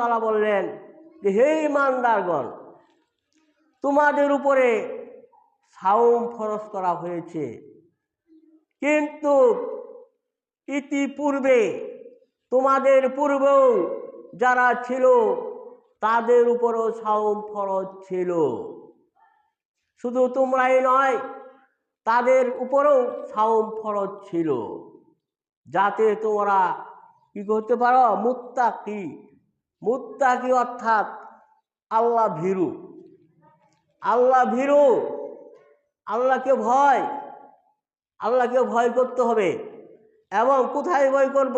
তালা বললেন যে, হে ইমানদারগণ, তোমাদের উপরে সাওম ফরজ করা হয়েছে। কিন্তু ইতিপূর্বে, তোমাদের পূর্বেও যারা ছিল, তাদের উপরও সাওম ফরজ ছিল। শুধু তোমরাই নয়, তাদের উপরেও সাওম ফরজ ছিল। যাতে তোমরা কি করতে পারো? মুত্তাকি মুত্তাকি অর্থাৎ আল্লাহ ভীরু। আল্লাহ ভীরু। আল্লাহকে ভয়। আল্লাহকে ভয় করতে হবে। এবং কোথায় ভয় করব?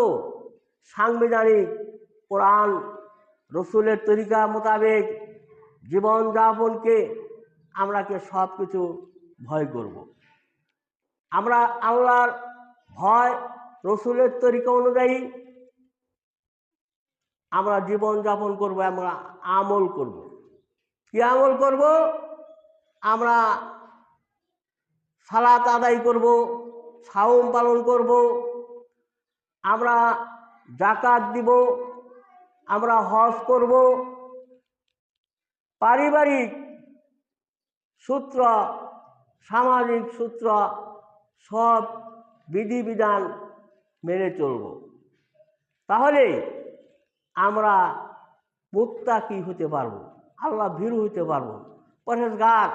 সাংবিধানিক, কোরআন, রসুলের তরিকা মোতাবেক জীবনযাপনকে আমরাকে সব কিছু ভয় করব। আমরা আল্লাহর ভয়, রসুলের তরিকা অনুযায়ী আমরা জীবনযাপন করব, আমরা আমল করব। কি আমল করব? আমরা সালাত আদায় করব, সাওম পালন করব, আমরা জাকাত দিব, আমরা হজ করব। পারিবারিক সূত্র, সামাজিক সূত্র, সব বিধিবিধান মেনে চলব। তাহলে আমরা মুত্তাকি হতে পারব? আল্লাহ ভীরু হতে পারব। পরেশগার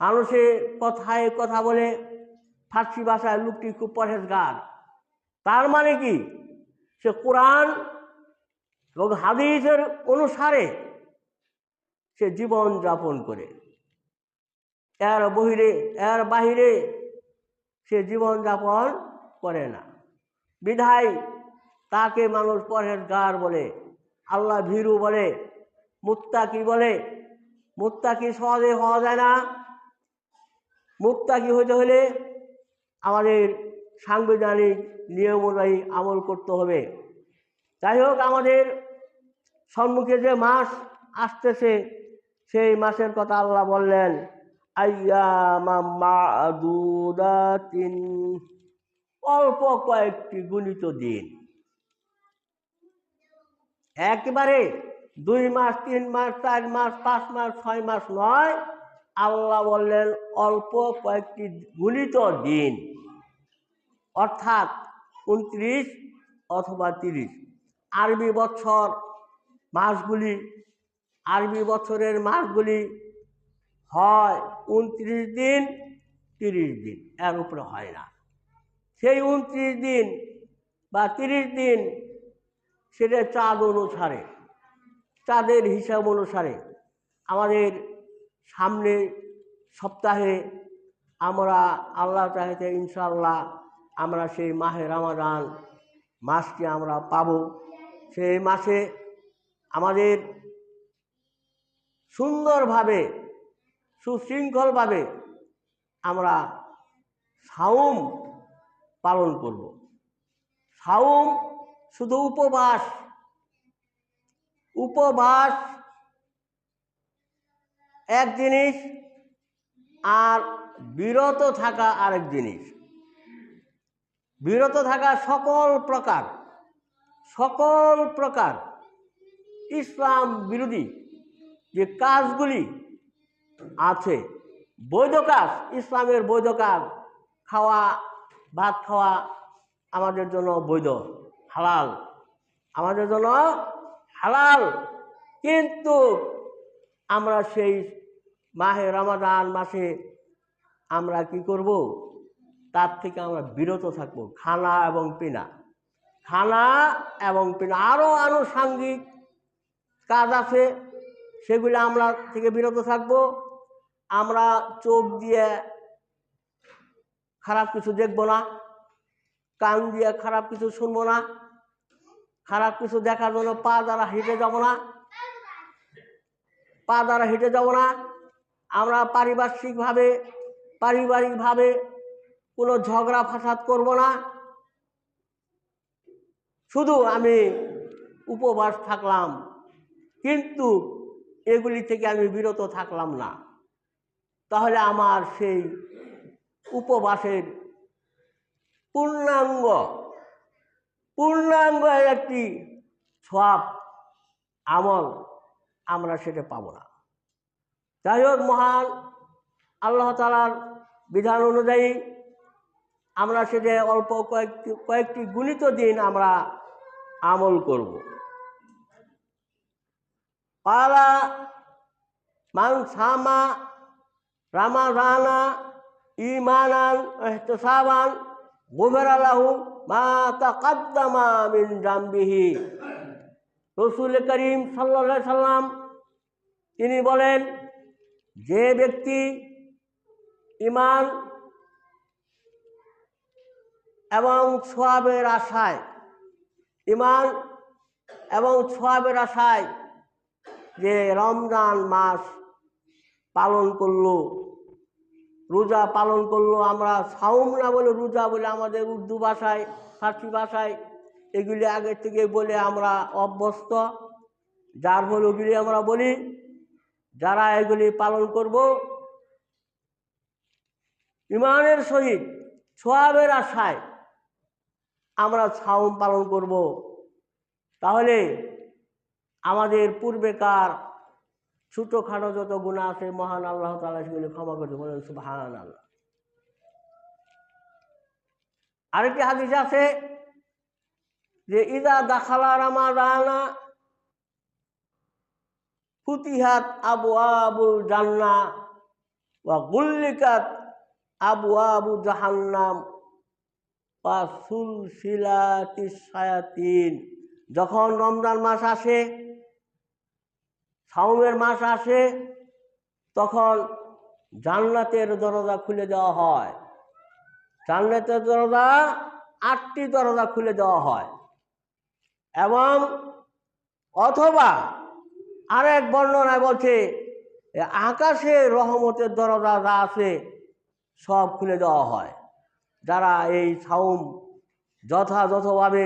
মানুষের কথায় কথা বলে ফার্সি ভাষায় লোকটি খুব পরেশগার তার মানে কি? সে কোরআন এবং হাদিসের অনুসারে সে জীবন যাপন করে। এর বহিরে, এর বাহিরে সে জীবন যাপন করে না। বিধায় তাকে মানুষ পরেশগার বলে, আল্লাহ ভীরু বলে, মুত্তাকি বলে। মুত্তাকি সহজে হওয়া যায় না। মুত্তাকি হতে হলে আমাদের সাংবিধানিক নিয়ম অনুযায়ী আমল করতে হবে। যাই হোক, আমাদের সম্মুখে যে মাস আসতেছে, সেই মাসের কথা আল্লাহ বললেন আয়ামাদুদাতিন অল্প কয়েকটি গুণিত দিন। একেবারে দুই মাস, তিন মাস, চার মাস, পাঁচ মাস, ছয় মাস নয়, আল্লাহ বললেন অল্প কয়েকটি গুণিত দিন। অর্থাৎ উনত্রিশ অথবা তিরিশ। আরবি বছর মাসগুলি, আরবি বছরের মাসগুলি হয় উনত্রিশ দিন, তিরিশ দিন। এর উপরে হয় না। সেই উনত্রিশ দিন বা তিরিশ দিন সেটা চাঁদ অনুসারে, চাঁদের হিসাব অনুসারে। আমাদের সামনে সপ্তাহে আমরা আল্লাহ চাহিতে ইনশাল্লাহ আমরা সেই মাহে রামাদান মাসকে আমরা পাব। সেই মাসে আমাদের সুন্দরভাবে, সুশৃঙ্খলভাবে আমরা সাউম পালন করব। সাউম শুধু উপবাস। উপবাস এক জিনিস আর বিরত থাকা আরেক জিনিস। বিরত থাকা সকল প্রকার সকল প্রকার ইসলাম বিরোধী যে কাজগুলি আছে, বৈধ কাজ, ইসলামের বৈধ কাজ, খাওয়া, ভাত খাওয়া আমাদের জন্য বৈধ। হালাল। আমাদের জন্য হালাল। কিন্তু আমরা সেই মাহে রমাদান মাসে আমরা কি করব? তার থেকে আমরা বিরত থাকব। খানা এবং পিনা। খানা এবং পিনা। আরও আনুষাঙ্গিক কাজ আছে, সেগুলো আমরা থেকে বিরত থাকব। আমরা চোখ দিয়ে খারাপ কিছু দেখব না। কান দিয়ে খারাপ কিছু শুনব না। খারাপ কিছু দেখার জন্য পা দ্বারা হেঁটে যাব না। পা দ্বারা হেঁটে যাব না। আমরা পারিপার্শ্বিকভাবে, পারিবারিকভাবে কোনো ঝগড়া ফাসাদ করব না। শুধু আমি উপবাস থাকলাম, কিন্তু এগুলি থেকে আমি বিরত থাকলাম না। তাহলে আমার সেই উপবাসের পূর্ণাঙ্গ। পূর্ণাঙ্গ একটি সব আমল আমরা সেটা পাবো না। যাই হোক, মহান আল্লাহ তালার বিধান অনুযায়ী আমরা সেটা অল্প কয়েকটি কয়েকটি গুণিত দিন আমরা আমল করব। পালা মান সামা রামাজানা ইমানান ইহতিসাবান গুফিরা লাহু মা তাকাদ্দামা মিন জামবিহি। রসুল করিম সাল্লাল্লাহু সাল্লাম তিনি বলেন, যে ব্যক্তি ইমান এবং সোয়াবের আশায় ইমান এবং সোয়াবের আশায় যে রমজান মাস পালন করল রোজা পালন করল, আমরা সাউম না বলে রোজা বলে আমাদের উর্দু ভাষায়, ফার্সি ভাষায়, এগুলি আগে থেকে বলে আমরা অভ্যস্ত। যার ফলে ওগুলি আমরা বলি, যারা এগুলি পালন করব, ইমানের সহিত, সোয়াবের আশায় আমরা সাউম পালন করব। তাহলে আমাদের পূর্বেকার ছোটোখাটো যত গুণা আছে, মহান আল্লাহ তালা সেগুলি ক্ষমা করতে বলেন সুবাহান আল্লাহ আরেকটি হাদিস আছে যে, ইদা দাখালা রামাদানা ফুতিহাত আবু আবুল জান্না বা গুল্লিকাত আবু আবু জাহান্নাম বা সুলসিলাতি সায়াতিন যখন রমজান মাস আসে সাউমের মাস আসে, তখন জান্নাতের দরজা খুলে দেওয়া হয়। জান্নাতের দরজা, আটটি দরজা খুলে দেওয়া হয়। এবং অথবা আরেক বর্ণনায় বলছে আকাশে রহমতের দরজা যা আছে, সব খুলে দেওয়া হয়। যারা এই সাউম যথাযথভাবে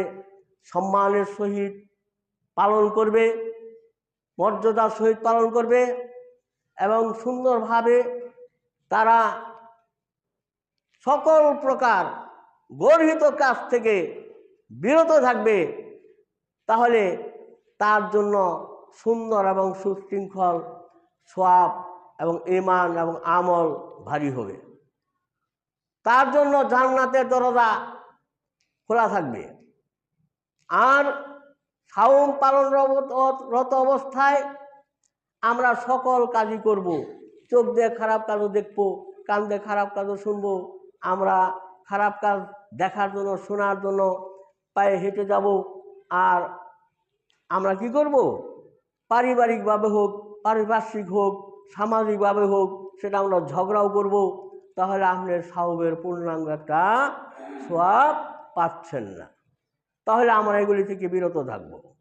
সম্মানের সহিত পালন করবে মর্যাদার সহিত পালন করবে এবং সুন্দরভাবে তারা সকল প্রকার গর্হিত কাজ থেকে বিরত থাকবে, তাহলে তার জন্য সুন্দর এবং সুশৃঙ্খল সোয়াব এবং ইমান এবং আমল ভারী হবে। তার জন্য জান্নাতের দরজা খোলা থাকবে। আর সাউম পালন রত অবস্থায় আমরা সকল কাজই করব। চোখ দিয়ে খারাপ কাজও দেখব, কান দিয়ে খারাপ কাজও শুনব। আমরা খারাপ কাজ দেখার জন্য, শোনার জন্য পায়ে হেঁটে যাব। আর আমরা কি করব? পারিবারিকভাবে হোক, পারিপার্শ্বিক হোক, সামাজিকভাবে হোক, সেটা আমরা ঝগড়াও করব। তাহলে আপনার সাহবের পূর্ণাঙ্গ একটা সোয়াব পাচ্ছেন না। তাহলে আমরা এগুলি থেকে বিরত থাকব।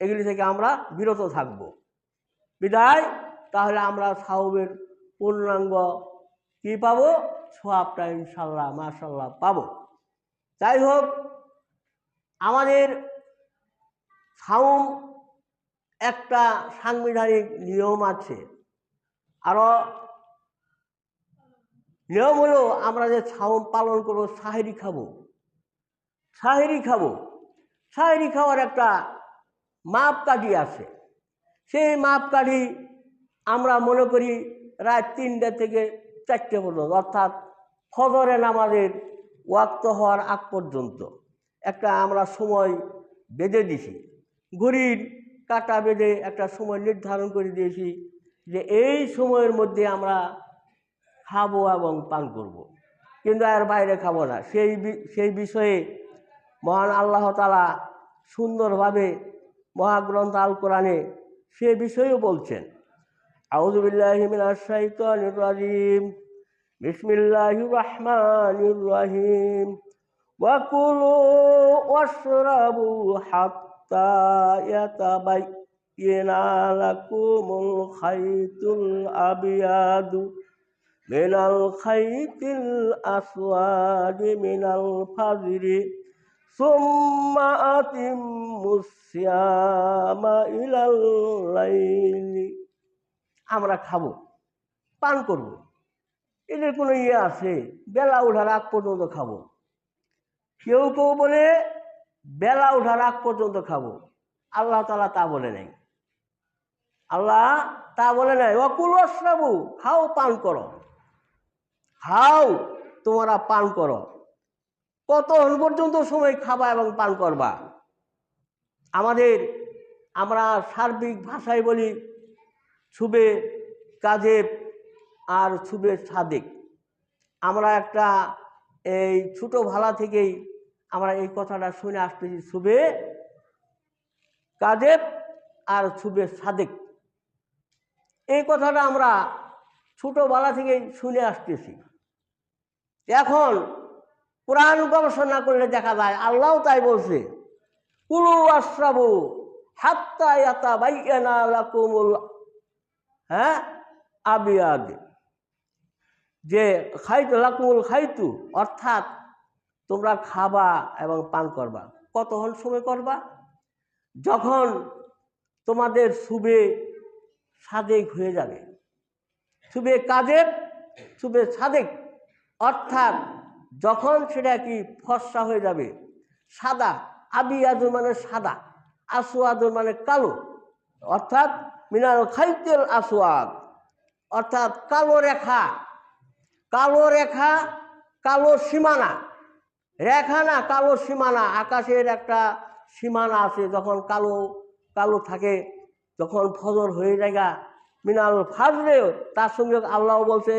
এগুলি থেকে আমরা বিরত থাকব। বিদায়, তাহলে আমরা সাহবের পূর্ণাঙ্গ কি পাবো? সোয়াবটা ইনশাল্লাহ মাশাল্লাহ পাবো। যাই হোক আমাদের সাউম একটা সাংবিধানিক নিয়ম আছে। আরও নিয়ম হলো আমরা যে সাউম পালন করব সাহেরি খাব। সাহেরি খাব। সাহেরি খাওয়ার একটা মাপকাঠি আছে। সেই মাপকাঠি আমরা মনে করি রাত তিনটে থেকে চারটে পর্যন্ত, অর্থাৎ ফজরে নামাজের ওয়াক্ত হওয়ার আগ পর্যন্ত। একটা আমরা সময় বেঁধে দিছি ঘড়ির কাটা বেঁধে একটা সময় নির্ধারণ করে দিয়েছি যে এই সময়ের মধ্যে আমরা খাব এবং পান করব। কিন্তু আর বাইরে খাব না। সেই সেই বিষয়ে মহান আল্লাহ তালা সুন্দরভাবে মহাগ্রন্থ আল কোরআনে সে বিষয়েও বলছেন। আউজুবিল্লাহিমিনাশাইতানিম বিসমিল্লাহ রহমান মিনাল খাইতিল আসওয়াদি মিনাল ফাজরি। ثم أتموا الصيام إلى الليل আমরা খাবো পান করব এদের কোনো ইয়ে আছে বেলা ওঠার আগ পর্যন্ত খাবো কেউ কেউ বলে বেলা ওঠার আগ পর্যন্ত খাবো আল্লাহ তালা তা বলে নাই আল্লাহ তা বলে নাই অকুল অশ্রাবু খাও পান করো খাও তোমরা পান করো কতক্ষণ পর্যন্ত সময় খাবা এবং পান করবা? আমাদের, আমরা সার্বিক ভাষায় বলি ছুবে কাজেব আর ছুবে সাদেক। আমরা একটা এই ছোট ভালা থেকেই আমরা এই কথাটা শুনে আসতেছি, ছুবে কাজেব আর ছুবে সাদেক। এই কথাটা আমরা ছোটোবেলা থেকেই শুনে আসতেছি। এখন কোরআন গবেষণা করলে দেখা যায় আল্লাহ তাই বলছে, কুলু আশ্রাবু হাত্তা ইয়াতা বাইয়ানা লাকুমুল হ্যাঁ? আবিয়াদ। যে খাইতু, লাকুমুল খাইতু, অর্থাৎ তোমরা খাবা এবং পান করবা। কতক্ষণ সময় করবা? যখন তোমাদের সুবে সাদেক হয়ে যাবে। সুবে কাজের সুবে সাদেক। অর্থাৎ যখন সেটা কি ফর্সা হয়ে যাবে? সাদা। আবি আদুর মানে সাদা আসোয়াদুর মানে কালো। অর্থাৎ মিনাল খাইতেল আসোয়াদ অর্থাৎ কালো রেখা। কালো রেখা, কালো সীমানা। রেখা না, কালো সীমানা। আকাশের একটা সীমানা আছে যখন কালো কালো থাকে, যখন ফজর হয়ে যায় মিনাল ফাজরে তার সঙ্গে আল্লাহ বলছে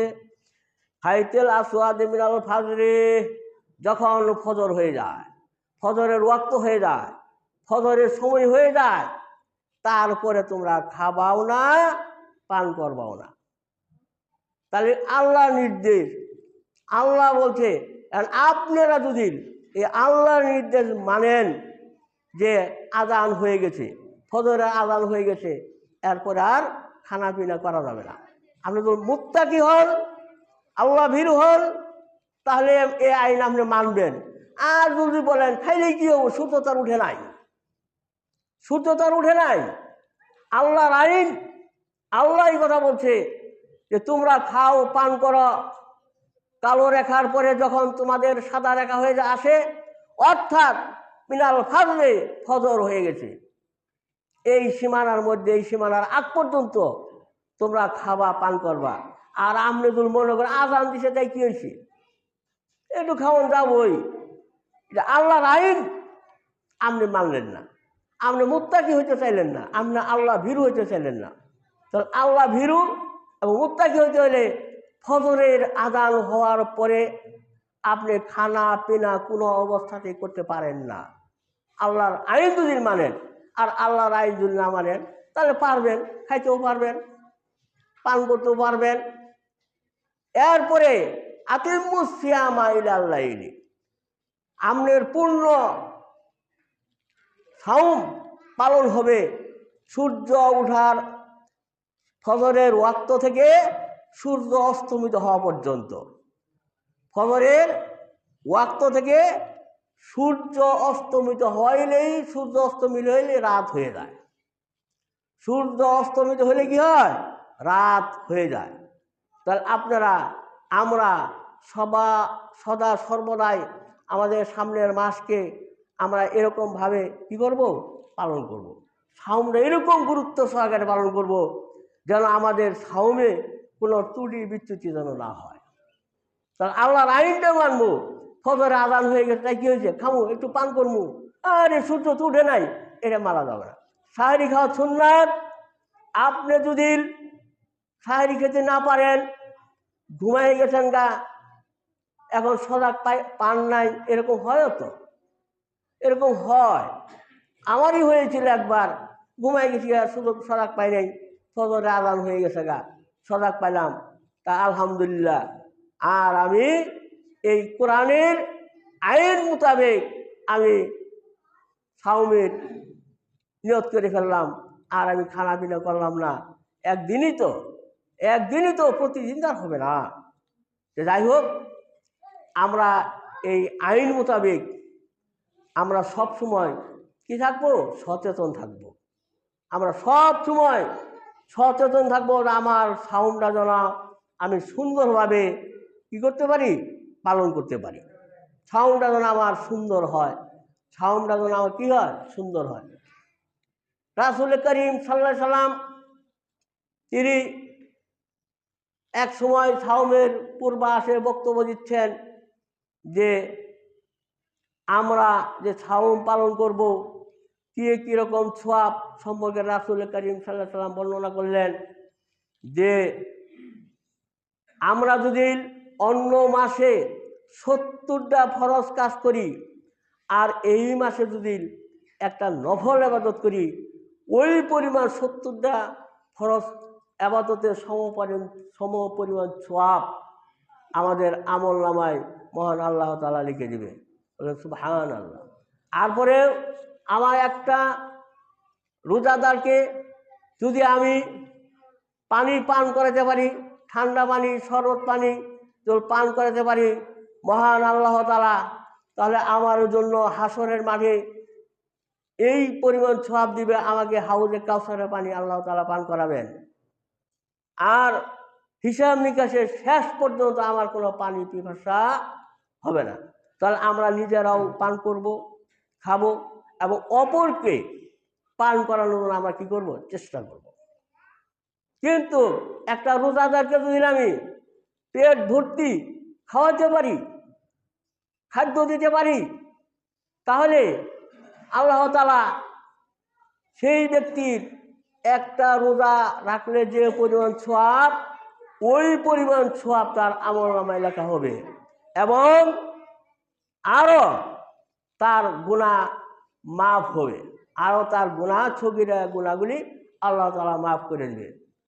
হাইতেল আসোয়াদে মিনাল ফাজরে, যখন ফজর হয়ে যায়, ফজরের ওয়াক্ত হয়ে যায়, ফজরের সময় হয়ে যায় তারপরে তোমরা খাবাও না, পান করবাও না। তাহলে আল্লাহ নির্দেশ, আল্লাহ বলছে আপনারা যদি এই আল্লাহর নির্দেশ মানেন যে আজান হয়ে গেছে, ফজরের আজান হয়ে গেছে, এরপরে আর খানা পিনা করা যাবে না। আপনি যদি মুক্তাকি হন আল্লাহ ভীর হন, তাহলে এই আইন আপনি মানবেন। আর যদি বলেন খাইলেই কি হব? সূর্য তার উঠে নাই। সূর্য তার উঠে নাই। আল্লাহর আইন, আল্লাহ কথা বলছে যে, তোমরা খাও, পান করো। কালো রেখার পরে যখন তোমাদের সাদা রেখা হয়ে আসে, অর্থাৎ মিনাল ফাজলে ফজর হয়ে গেছে। এই সীমানার মধ্যে, এই সীমানার আগ পর্যন্ত তোমরা খাবা, পান করবা। আর আমনে দুল মনে করে আজান দিছে, তাই কি হয়েছে একটু খাওয়ান যাবই এটা আল্লাহর আইন। আপনি মানলেন না। আপনি মুত্তাকি হইতে চাইলেন না। আপনি আল্লাহ ভীরু হইতে চাইলেন না। তাহলে আল্লাহ ভীরু এবং মুত্তাকি হইতে হলে ফজরের আদান হওয়ার পরে আপনি খানা পিনা কোনো অবস্থাতেই করতে পারেন না। আল্লাহর আইন যদি মানেন, আর আল্লাহর আইন যদি না মানেন, তাহলে পারবেন, খাইতেও পারবেন, পান করতেও পারবেন। এরপরে ইলি আমনের পূর্ণ সাউম পালন হবে। সূর্য ওঠার ফজরের ওয়াক্ত থেকে সূর্য অস্তমিত হওয়া পর্যন্ত। ফজরের ওয়াক্ত থেকে সূর্য অস্তমিত হইলেই, সূর্য অস্তমিত হইলে রাত হয়ে যায়। সূর্য অস্তমিত হলে কি হয়? রাত হয়ে যায়। তাহলে আপনারা, আমরা সবা, সদা সর্বদাই আমাদের সামনের মাসকে আমরা এরকমভাবে কি করব? পালন করব। সাউমটা এরকম গুরুত্ব সহকারে পালন করব যেন আমাদের সাউমে কোনো ত্রুটি বিচ্যুতি যেন না হয়। তাহলে আল্লাহর আইনটা মানবো। ফজরে আদান হয়ে গেছে, তাই কি হয়েছে? খামু, একটু পান করমু। আরে সূর্য তো উঠে নাই, এটা মারা যাবে না। সাহারি খাওয়া সুন্নাত, আপনি যদি সাহারি খেতে না পারেন ঘুমাই গেছেন গা, এখন সজাগ পাই পান নাই, এরকম হয় তো? এরকম হয়। আমারই হয়েছিল একবার ঘুমাই গেছি শুধু সজাগ পাই নাই, ফজরে আদান হয়ে গেছে গা, সজাগ পাইলাম। তা আলহামদুলিল্লাহ, আর আমি এই কোরআনের আইন মোতাবেক আমি সাউমের নিয়ত করে ফেললাম, আর আমি খানা পিনা করলাম না। একদিনই তো একদিনই তো প্রতিদিন তার হবে না। যাই হোক, আমরা এই আইন মোতাবেক আমরা সব সময় কি থাকব? সচেতন থাকব। আমরা সব সময় সচেতন থাকব আমার সাউন্ডটা যেন আমি সুন্দরভাবে কি করতে পারি? পালন করতে পারি। সাউন্ডটা যেন আমার সুন্দর হয়। সাউন্ডটা যেন আমার কী হয়? সুন্দর হয়। রাসুল করিম সাল্লাহ সাল্লাম তিনি এক সময় সাউমের পূর্বাসে বক্তব্য দিচ্ছেন যে আমরা যে সাউম পালন করব, কে কীরকম ছোয়াব সম্পর্কে রাসুল করিম সাল্লাহ সাল্লাম বর্ণনা করলেন যে আমরা যদি অন্য মাসে সত্তরটা ফরজ কাজ করি আর এই মাসে যদি একটা নফল আবাদত করি, ওই পরিমাণ সত্তরটা ফরজ আবাদতের সম পরিমাণ ছোয়াব আমাদের আমল নামায় মহান আল্লাহ তালা লিখে দিবে। সুবহান আল্লাহ তারপরে আমার একটা রোজাদারকে যদি আমি পানি পান করাতে পারি, ঠান্ডা পানি, শরবত পানি, জল পান করাতে পারি, মহান আল্লাহ তালা তাহলে আমার জন্য হাসরের মাঠে এই পরিমাণ ছোয়াব দিবে, আমাকে হাউজে কাউসারের পানি আল্লাহ তালা পান করাবেন। আর হিসাব নিকাশের শেষ পর্যন্ত আমার কোনো পানি পিপাসা হবে না। তাহলে আমরা নিজেরাও পান করব, খাব এবং অপরকে পান করানোর জন্য আমরা কি করব? চেষ্টা করব। কিন্তু একটা রোজাদারকে যদি আমি পেট ভর্তি খাওয়াতে পারি, খাদ্য দিতে পারি, তাহলে আল্লাহ তালা সেই ব্যক্তির একটা রোজা রাখলে যে পরিমাণ ছোয়াব ওই পরিমাণ ছোয়াব তার আমল নামায় লেখা হবে। এবং আরও তার গুণা মাফ হবে। আরও তার গুণা ছবিরা গুণাগুলি আল্লাহ তালা মাফ করে দেবে